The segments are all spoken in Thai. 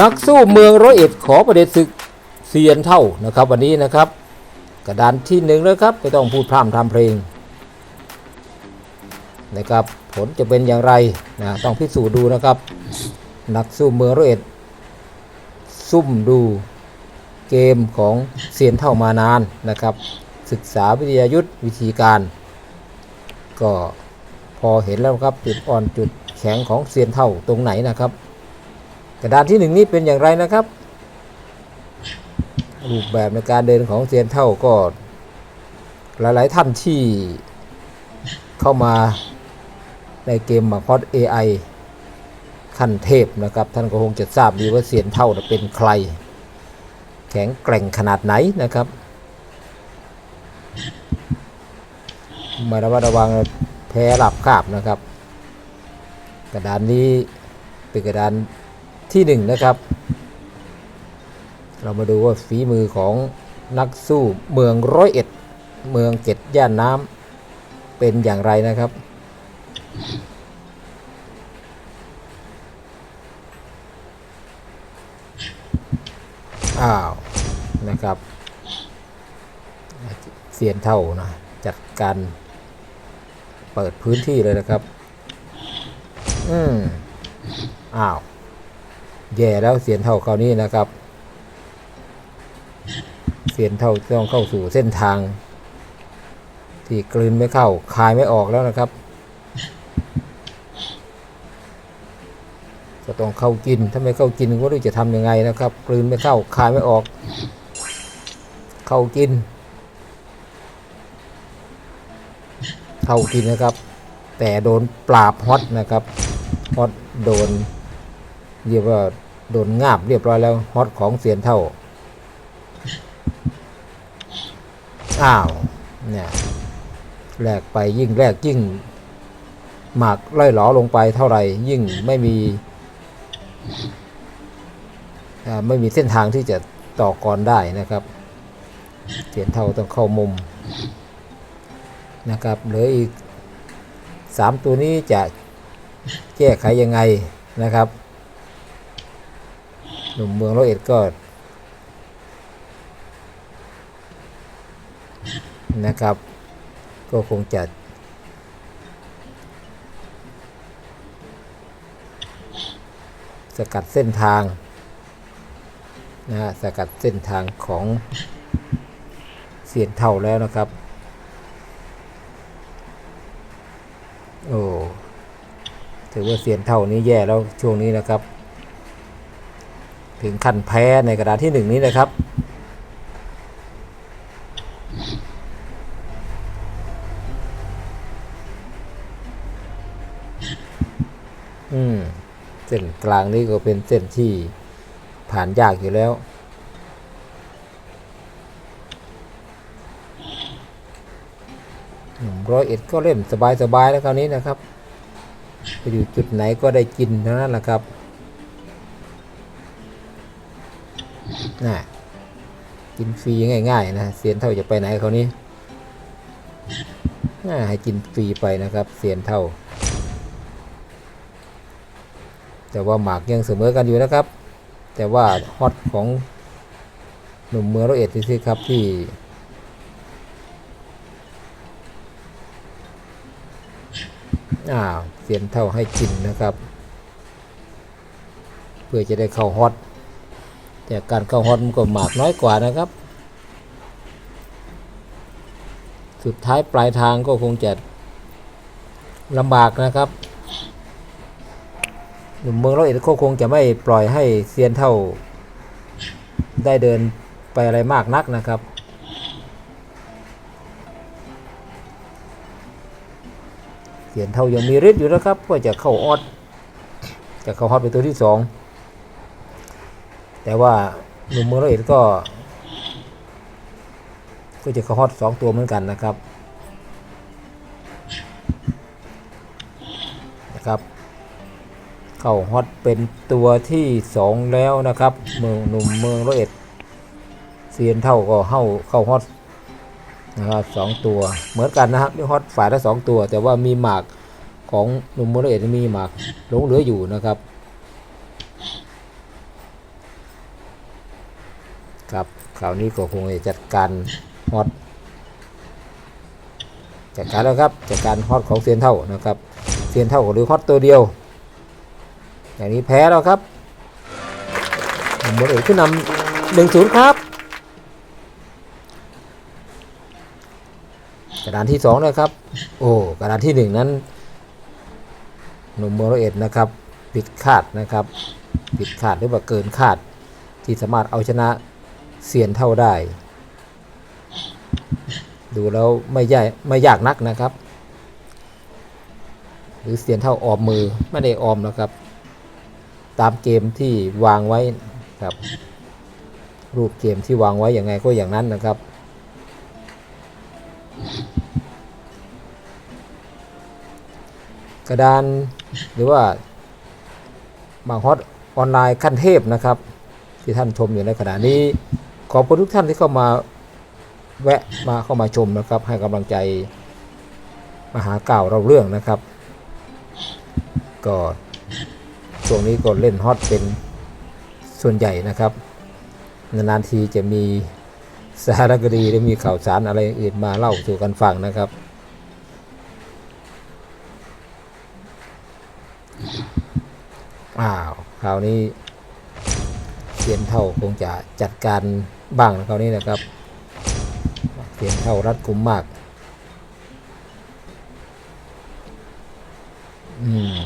นักสู้เมืองร้อยเอ็ดขอประเด็จศึกเซียนเท่านะครับวันนี้นะครับ กระดานที่หนึ่งนะครับไม่ต้องพูดพร่ำทำเพลงนะครับผลจะเป็นอย่างไรนะต้องพิสูจน์ดูนะครับ นักสู้เมืองร้อยเอ็ดซุ่มดูเกมของเซียนเท่ามานานนะครับ ศึกษาวิทยายุทธวิธีการ ก็พอเห็นแล้วครับจุดอ่อนจุดแข็งของเซียนเท่าตรงไหนนะครับ ระดานที่หนึ่งนี้เป็นอย่างไรนะครับ รูปแบบในการเดินของเซียนเท่าก็ หลาย ๆ ท่านที่เข้ามาในเกมมาคอส AI ขั้นเทพนะครับ ท่านก็คงจะทราบดีว่าเซียนเท่าเป็นใคร แข็งแกร่งขนาดไหนนะครับม่ระมัดระวังแพ้หลับคาบนะครับ กระดานนี้เป็นกระดาน ที่หนึ่งนะครับ เรามาดูว่าฝีมือของนักสู้เมืองร้อยเอ็ด เมืองเจ็ดย่านน้ำเป็นอย่างไรนะครับอ้าวนะครับเสียนเท่านะจัดการเปิดพื้นที่เลยนะครับ อืมอ้าว แย่แล้วเสียนเท่าคราวนี้นะครับ เสียนเท่าต้องเข้าสู่เส้นทาง ที่กลืนไม่เข้าคายไม่ออกแล้วนะครับ ก็ต้องเข้ากินถ้าไม่เข้ากินก็รู้จะทำยังไงนะครับ กลืนไม่เข้าคายไม่ออก เข้ากิน เข้ากินนะครับ แต่โดนปราบฮอตนะครับฮอตโดนเรียกว่า โดนงาบเรียบร้อยแล้วฮอตของเสียนเท่า อ้าว เนี่ยแลกไปยิ่งแลกยิ่ง หมากไล่หลอลงไปเท่าไหร่ยิ่งไม่มีไม่มีเส้นทางที่จะต่อกรได้นะครับ เสียนเท่าต้องเข้ามุมนะครับเหลืออีกสามตัวนี้จะแก้ไขยังไงนะครับ หนุ่มเมืองร้อยเอ็ดก็นะครับ ก็คงจะสกัดเส้นทางนะฮะสกัดเส้นทางของเสียนเท่าแล้วนะครับ โอ้ถือว่าเสียนเท่านี้แย่แล้วช่วงนี้นะครับ ถึงขั้นแพ้ในกระดาษที่หนึ่งนี้นะครับ อืม เส้นกลางนี้ก็เป็นเส้นที่ผ่านยากอยู่แล้วหนุ่มร้อยเอ็ดก็เล่นสบายๆแล้วคราวนี้นะครับ ไปอยู่จุดไหนก็ได้กินเท่านั้นแหละครับ น่ะกินฟรีง่ายๆนะเสียนเท่าจะไปไหนครานี้น่าให้กินฟรีไปนะครับเสียนเท่า แต่ว่าหมากยังเสมอกันอยู่นะครับ แต่ว่าฮอตของหนุ่มเมืองร้อยเอ็ดที่สครับที่อ่าวเสียนเท่าให้กินนะครับ เพื่อจะได้เข้าฮอต แต่การเข้าฮอตมันก็หมากน้อยกว่านะครับ สุดท้ายปลายทางก็คงจะลำบากนะครับหนุ่มเมืองร้อยเอ็ดก็คงจะไม่ปล่อยให้เซียนเท่า ได้เดินไปอะไรมากนักนะครับเซียนเท่ายังมีฤทธิ์อยู่นะครับว่าจะเข้าออด จะเข้าฮอตเป็นตัวที่สอง แต่ว่าหนุ่มเมืองร้อยเอ็ดก็ ก็จะเขาฮอตสองตัวเหมือนกันนะครับนะครับ เข้าฮอตเป็นตัวที่สองแล้วนะครับเมืองหนุ่มเมืองร้อยเอ็ดเซียนเท่าก็เข้าเข้าฮอตนะครับสองตัวเหมือนกันนะครับนี่ฮอตฝ่ายละสองตัว แต่ว่ามีหมากของหนุ่มเมืองร้อยเอ็ดมีหมากหลงเหลืออยู่นะครับ ครับคราวนี้ก็คงจะจัดการฮอตจัดการแล้วครับจัดการฮอตของเซียนเท่านะครับเซียนเท่าหรือฮอตตัวเดียว อย่างนี้แพ้แล้วครับหมดเอกขึ้นนำหนึ่งศูนย์ครับกระดานที่สองนะครับ โอ้กระดานที่หนึ่งนั้นหนุ่มโมโรเอ็ดนะครับผิดคาดนะครับผิดคาดหรือว่าเกินคาดที่สามารถเอาชนะ เสียนเท่าได้ ดูแล้วไม่ยากไม่ยากนักนะครับ หรือเสียนเท่าออมมือไม่ได้ออมนะครับ ตามเกมที่วางไว้ครับ รูปเกมที่วางไว้อย่างไงก็อย่างนั้นนะครับกระดานหรือว่าบางฮอตออนไลน์ขั้นเทพนะครับ ที่ท่านชมอยู่ในขณะนี้ ขอบคุณทุกท่านที่เข้ามาแวะมาเข้ามาชมนะครับ ให้กำลังใจมหาเก่าเราเรื่องนะครับ ก็ช่วงนี้ก็เล่นฮอตเป็นส่วนใหญ่นะครับ นานๆทีจะมีสารคดีหรือมีข่าวสารอะไรอื่นมาเล่าสู่กันฟังนะครับ อ้าว คราวนี้เสียนเท่าคงจะจัดการ บ้างนะคราวนี้นะครับเสียนเท่ารัดกุมมาก อืม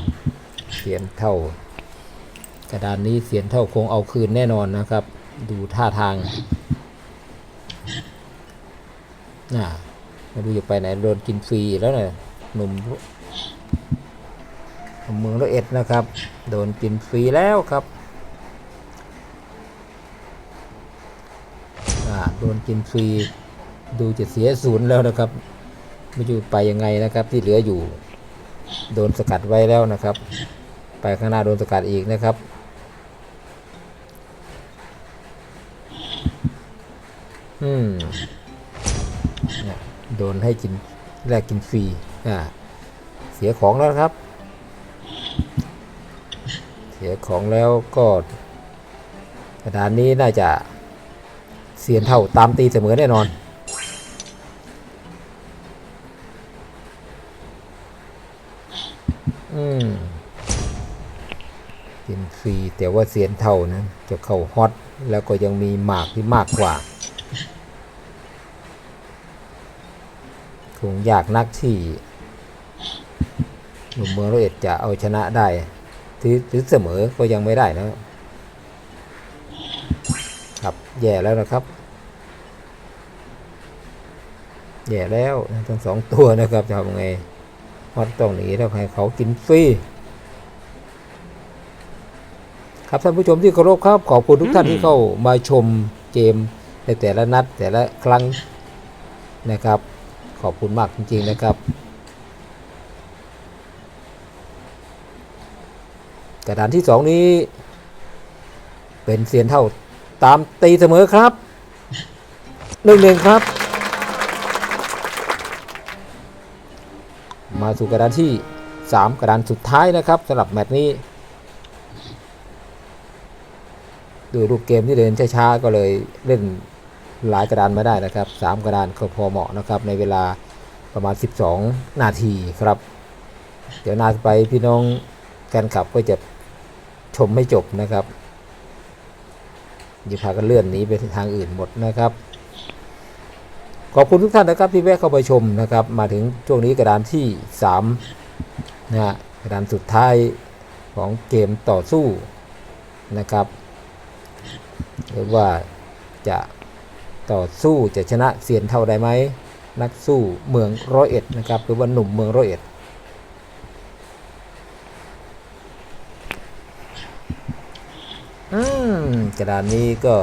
เสียนเท่ากระดานนี้เสียนเท่าคงเอาคืนแน่นอนนะครับ ดูท่าทางน่าไม่รู้จะไปไหนโดนกินฟรีแล้วนี่ยหนุ่มเมืองร้อเอ็ดนะครับ โดนกินฟรีแล้วครับอ่าโด นกินฟรี ดูจะเสียศูนย์แล้วนะครับไม่รู้ไปยังไงนะครับ ที่เหลืออยู่ โดนสกัดไว้แล้วนะครับ ไปข้างหน้าโดนสกัดอีกนะครับอืมโดนให้กินแลกกินฟรีอ่าเสียของแล้วครับ เสียของแล้วก็กระดานนี้น่าจะ สียนเท่าตามตีเสมอแน่นอน อืมกินฟรีแต่ว่าเสียนเท่านะจะเข้าฮอตแล้วก็ยังมีหมากที่มากกว่าคงอยากนักที่หนุ่มเมืองร้อยเอ็ดจะเอาชนะได้ถือเสมอก็ยังไม่ได้นะครับ แย่แล้วนะครับ แย่แล้วทั้งสองตัวนะครับจะทำไงฮอตต้องหนีแล้วให้เขากินฟรีครับท่านผู้ชมที่เคารพครับขอบคุณทุกท่านที่เข้ามาชมเกมในแต่ละนัดแต่ละครั้งนะครับ ขอบคุณมากจริงๆนะครับ กระดานที่สองนี้ เป็นเสียนเท่าตามตีเสมอครับหนึ่งหนึ่งครับ มาสู่กระดานที่ 3 กระดานสุดท้ายนะครับสำหรับแมตช์นี้ดูรูปเกมที่เดินช้าๆก็เลยเล่นหลายกระดานไม่ได้นะครับ 3 กระดานก็พอเหมาะนะครับในเวลาประมาณ 12 นาทีครับ เดี๋ยวนาไปพี่น้องแฟนคลับก็จะชมไม่จบนะครับอย่าพากันเลื่อนหนีไปทางอื่นหมดนะครับ ขอบคุณทุกท่านนะครับที่แวะเข้าไปชมนะครับ มาถึงช่วงนี้กระดานที่3นะฮะกระดานสุดท้ายของเกมต่อสู้นะครับหรือว่าจะต่อสู้จะชนะเซียนเท่าได้ไหมนักสู้เมืองร้อยเอ็ดนะครับหรือว่าหนุ่มเมืองร้อยเอ็ดอืมกระดานนี้ก็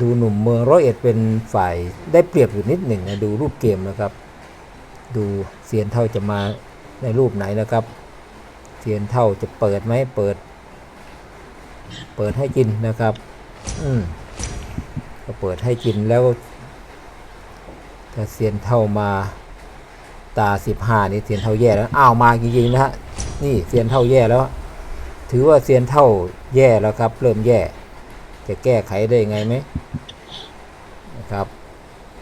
ดูหนุ่มเมืองร้อยเอ็ดเป็นฝ่ายได้เปรียบอยู่นิดหนึ่งนะดูรูปเกมนะครับ ดูเซียนเท่าจะมาในรูปไหนนะครับเซียนเท่าจะเปิดไหมเปิด เปิดให้กินนะครับ อืมก็เปิดให้กินแล้วถ้าเซียนเท่ามาตาสิบห้านี่เซียนเท่าแย่แล้วอ้าวมาจริงๆนะฮะนี่เซียนเท่าแย่แล้ว ถือว่าเซียนเท่าแย่แล้วครับ เริ่มแย่ จะแก้ไขได้ยังไงไหมนะครับ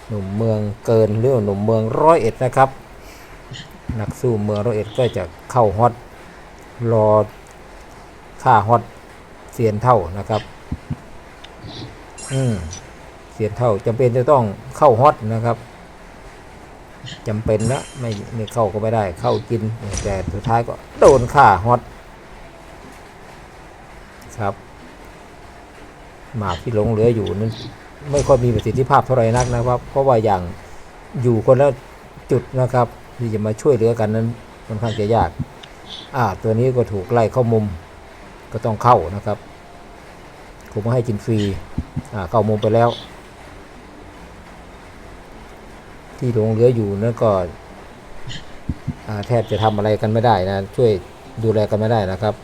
หนุ่มเมืองเกินเรื่อหนุ่มเมืองร้อยเอ็ดนะครับ นักสู้เมืองร้อยเอ็ดก็จะเข้าฮอตรอค่าฮอตเสียนเท่านะครับ อืมเสียนเท่าจำเป็นจะต้องเข้าฮอตนะครับจำเป็นนะไม่ไม่เข้าก็ไม่ได้ เข้ากินแต่สุดท้ายก็โดนค่าฮอตครับ หมากที่หลงเหลืออยู่นั้นไม่ค่อยมีประสิทธิภาพเท่าไหร่นักนะครับ เพราะว่าอย่างอยู่คนละจุดนะครับที่จะมาช่วยเหลือกันนั้นค่อนข้างจะยาก อ่า ตัวนี้ก็ถูกไล่เข้ามุมก็ต้องเข้านะครับผมมาให้กินฟรี อ่า เข้ามุมไปแล้ว ที่หลงเหลืออยู่นั่นก็แทบจะทำอะไรกันไม่ได้นะ ช่วยดูแลกันไม่ได้นะครับ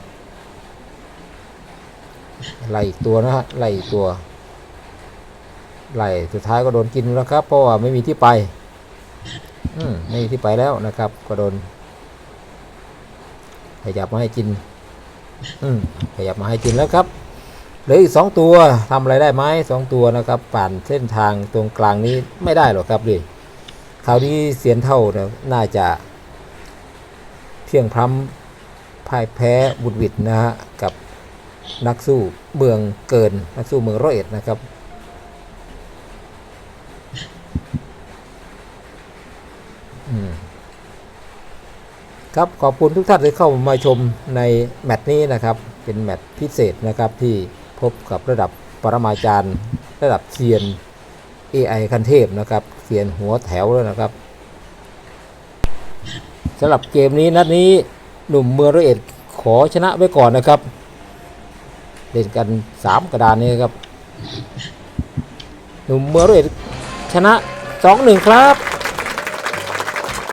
ไล่อีกตัวนะฮะไล่อีกตัวไล่สุดท้ายก็โดนกินแล้วครับ เพราะว่าไม่มีที่ไป อืมไม่มีที่ไปแล้วนะครับ ก็โดน ขยับมาให้กิน อืมขยับมาให้กินแล้วครับเหลืออีกสองตัวทำอะไรได้ไหมสองตัวนะครับผ่านเส้นทางตรงกลางนี้ไม่ได้หรอกครับดิคราวนี้เสียนเท่าเนี่ยน่าจะเพียงพร้ำพ่ายแพ้บุญวิดนะฮะกับ นักสู้เมืองเกิน นักสู้เมืองร้อยเอ็ดนะครับ ครับขอบคุณทุกท่านที่เข้ามาชมในแมตช์นี้นะครับ เป็นแมตช์พิเศษนะครับที่พบกับระดับปรมาจารย์ระดับเซียน AI คันเทพนะครับเซียนหัวแถวแล้วนะครับสำหรับเกมนี้นัดนี้หนุ่มเมืองร้อยเอ็ดขอชนะไว้ก่อนนะครับ เล่นกัน 3 กระดานนี้ครับหนุ่มเมือร้อเอ็ดชนะ 2-1 ครับ